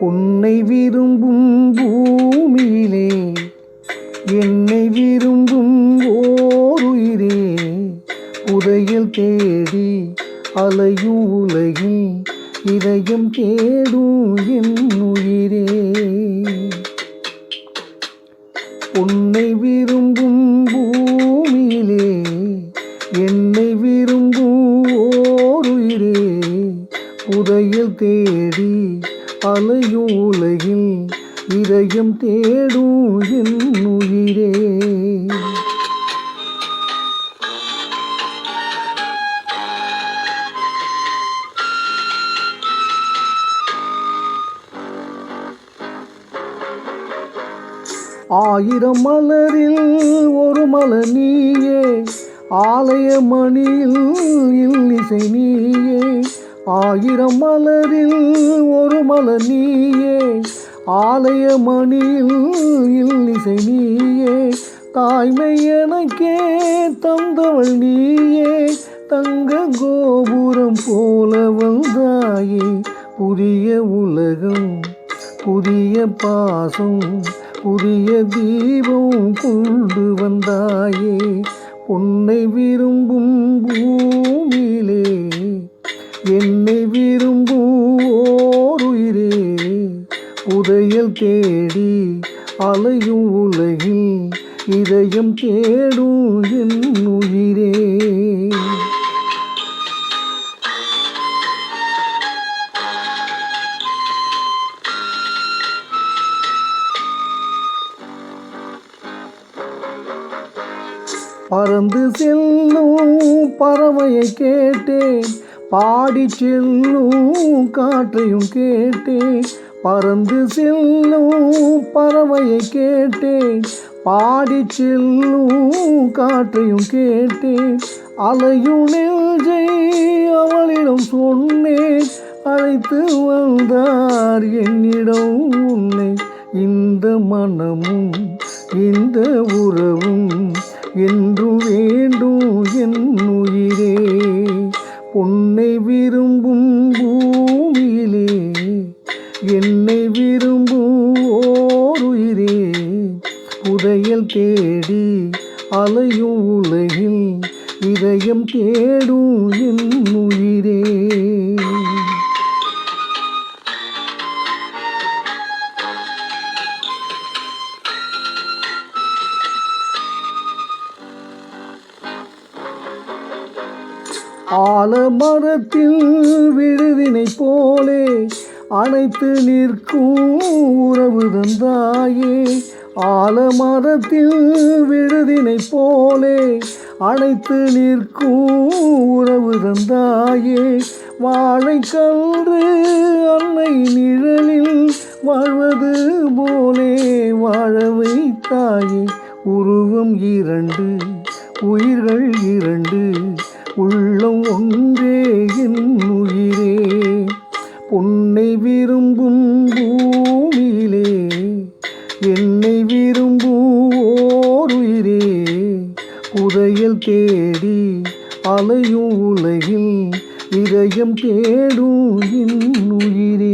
உன்னை விரும்பும் பூமியிலே என்னை விரும்பும் ஓருயிரே உதயல் தேடி அலையும் உலகில் இதயம் தேடும் என் உயிரே. உன்னை விரும்பும் பூமியிலே என்னை விரும்பும் ஓருயிரே உதயல் தேடி அலையும் உலகில் இதயம் தேடும் என் உயிரே. ஆயிரம் மலரில் ஒரு மலர் நீயே ஆலய மணியில் இல்லிசை நீயே. ஆயிரம் மலரில் ஒரு மலர் நீயே ஆலய மணியில் இல்லிசை நீயே தாய்மை எனக்கே தந்தவள் நீயே தங்க கோபுரம் போல வந்தாயே புதிய உலகம் புதிய பாசம் புதிய தீபம் கொண்டு வந்தாயே உன்னை விரும்பும் பூ உதயல் தேடி அலையும் உலகில் இதயம் தேடும் என் உயிரே. பறந்து செல்லும் பறவையை கேட்டேன். பாடி செல்லும் காற்றையும் கேட்டேன். பறந்து செல்லும் பறவையை கேட்டேன். பாடி செல்லும் காற்றையும் கேட்டேன். அலையும் நெஞ்சை அவளிடம் சொன்னேன். அழைத்து வந்தார் என்னிடம் உன்னை. இந்த மனமும் இந்த உறவும் என்று வேண்டும். என்னை விரும்பும் ஓருயிரே புதையல் தேடி அலையும் உலகில் இதயம் தேடும் என் உயிரே ஆலமரத்தில் விடுதினை போலே அனைத்து நிற்கும் உறவு தந்தாயே. ஆலமரத்தில் விழுதினை போலே அனைத்து நிற்கும் உறவு தந்தாயே. வாழை கன்று அன்னை நிழலில் வாழ்வது போலே வாழ வைத்தாயே. உருவம் இரண்டு உயிர்கள் இரண்டு உள்ளம் ஒன்றே என் தேடி அலையும் உலகில் இதயம் தேடும் இன்னுயிரே